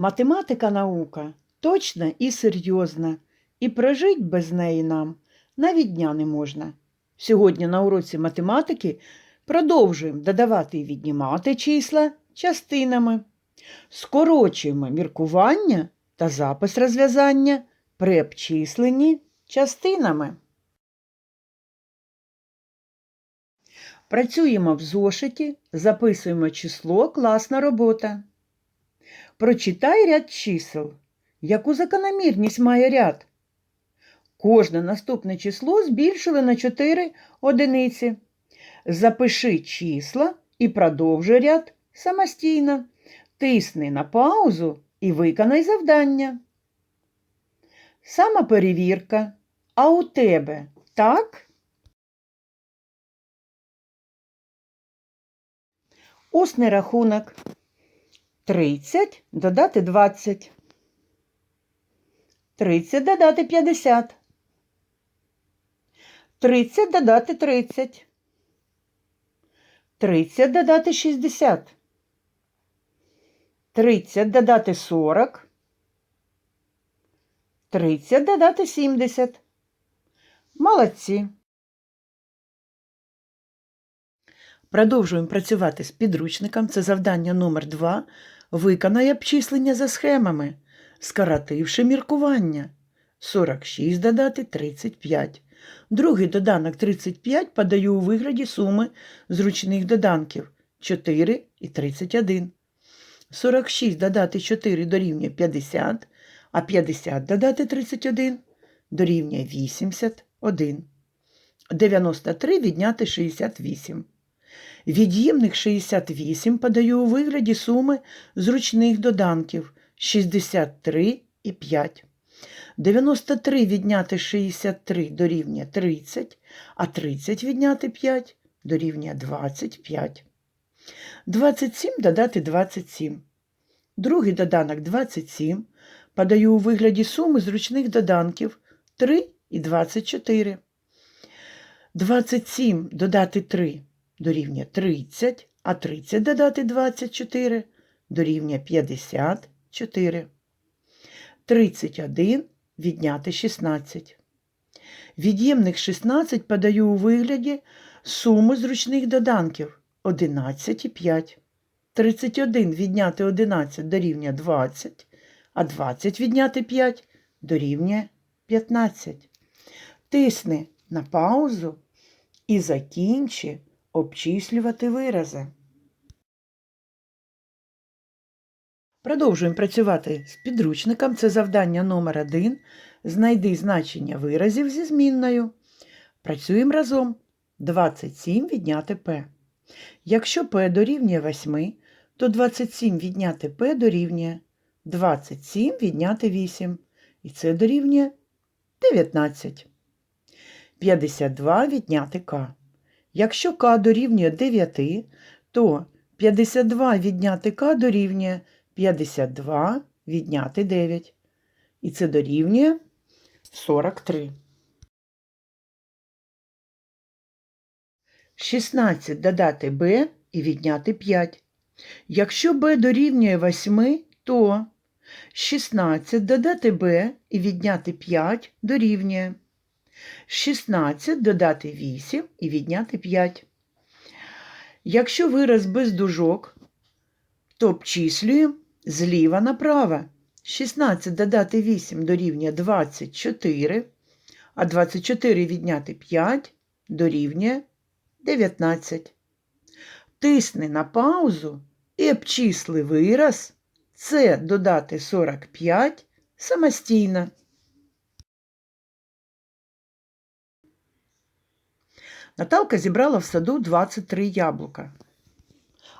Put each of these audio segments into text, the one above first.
Математика наука точна і серйозна, і прожить без неї нам навіть дня не можна. Сьогодні на уроці математики продовжуємо додавати і віднімати числа частинами, скорочуємо міркування та запис розв'язання при обчисленні частинами. Працюємо в зошиті, записуємо число класна робота. Прочитай ряд чисел. Яку закономірність має ряд? Кожне наступне число збільшили на 4 одиниці. Запиши числа і продовжуй ряд самостійно. Тисни на паузу і виконай завдання. Самоперевірка. А у тебе так? Усний рахунок. 30 додати 20. 30 додати 50. 30 додати 30. 30 додати 60. 30 додати 40. 30 додати 70. Молодці. Продовжуємо працювати з підручником. Це завдання номер 2 Виконай обчислення за схемами, скоротивши міркування. 46 додати 35. Другий доданок 35 подаю у вигляді суми зручних доданків 4 і 31. 46 додати 4 дорівнює 50, а 50 додати 31 дорівнює 81. 93 відняти 68. Від'ємних 68 подаю у вигляді суми зручних доданків 63 і 5. 93 відняти 63 дорівнює 30, а 30 відняти 5 дорівнює 25. 27 додати 27. Другий доданок 27 подаю у вигляді суми зручних доданків 3 і 24. 27 додати 3 дорівнює 30, а 30 додати 24 дорівнює 54. 31 відняти 16. Від'ємних 16 подаю у вигляді суми зручних доданків 11 і 5. 31 відняти 11 дорівнює 20, а 20 відняти 5 дорівнює 15. Тисни на паузу і закінчи обчислювати вирази. Продовжуємо працювати з підручником. Це завдання номер 1 Знайди значення виразів зі змінною. Працюємо разом. 27 відняти П. Якщо П дорівнює 8, то 27 відняти П дорівнює 27 відняти 8. І це дорівнює 19. 52 відняти К. Якщо К дорівнює 9, то 52 відняти К дорівнює 52 відняти 9. І це дорівнює 43. 16 додати Б і відняти 5. Якщо Б дорівнює 8, то 16 додати Б і відняти 5 дорівнює 16 додати 8 і відняти 5. Якщо вираз без дужок, то обчислюємо зліва направо. 16 додати 8 дорівнює 24, а 24 відняти 5 дорівнює 19. Тисни на паузу і обчисли вираз це додати 45 самостійно. Наталка зібрала в саду 23 яблука,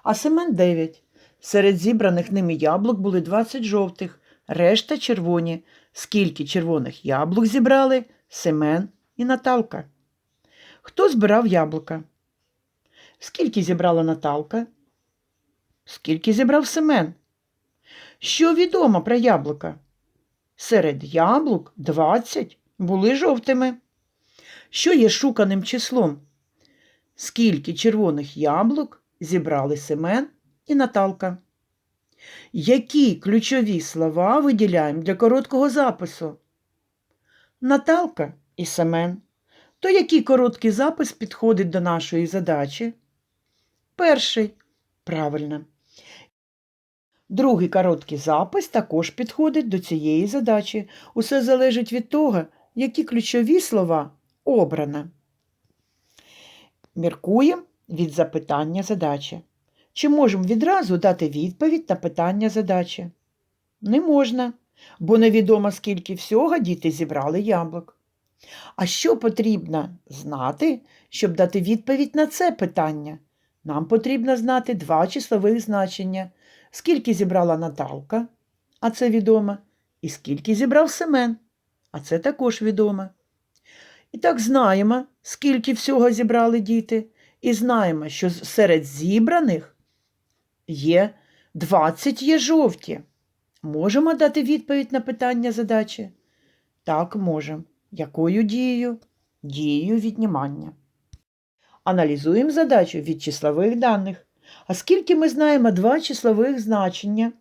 а Семен 9. Серед зібраних ними яблук були 20 жовтих, решта червоні. Скільки червоних яблук зібрали Семен і Наталка? Хто збирав яблука? Скільки зібрала Наталка? Скільки зібрав Семен? Що відомо про яблука? Серед яблук 20 були жовтими. Що є шуканим числом? Скільки червоних яблук зібрали Семен і Наталка? Які ключові слова виділяємо для короткого запису? Наталка і Семен. То який короткий запис підходить до нашої задачі? Перший. Правильно. Другий короткий запис також підходить до цієї задачі. Усе залежить від того, які ключові слова обрано. Міркуємо від запитання задачі. Чи можемо відразу дати відповідь на питання задачі? Не можна, бо невідомо, скільки всього діти зібрали яблук. А що потрібно знати, щоб дати відповідь на це питання? Нам потрібно знати два числових значення. Скільки зібрала Наталка, а це відомо, і скільки зібрав Семен, а це також відомо. І так знаємо, скільки всього зібрали діти, і знаємо, що серед зібраних є 20 є жовті. Можемо дати відповідь на питання задачі? Так, можемо. Якою дією? Дією віднімання. Аналізуємо задачу від числових даних. А скільки ми знаємо два числових значення?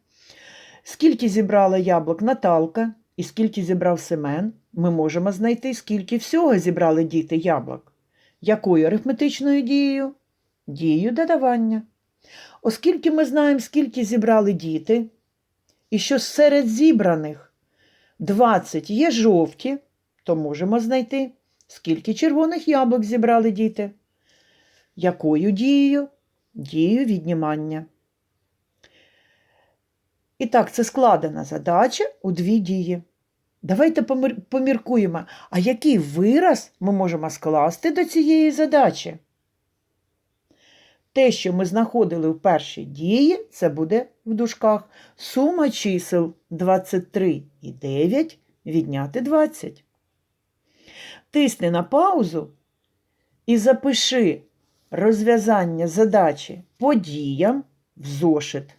Скільки зібрала яблук Наталка і скільки зібрав Семен, ми можемо знайти, скільки всього зібрали діти яблук. Якою арифметичною дією? Дією додавання. Оскільки ми знаємо, скільки зібрали діти, і що серед зібраних 20 є жовті, то можемо знайти, скільки червоних яблук зібрали діти. Якою дією? Дією віднімання. І так, це складена задача у дві дії. Давайте поміркуємо, а який вираз ми можемо скласти до цієї задачі? Те, що ми знаходили в першій дії, це буде в дужках сума чисел 23 і 9 відняти 20. Тисни на паузу і запиши розв'язання задачі по діям в зошит.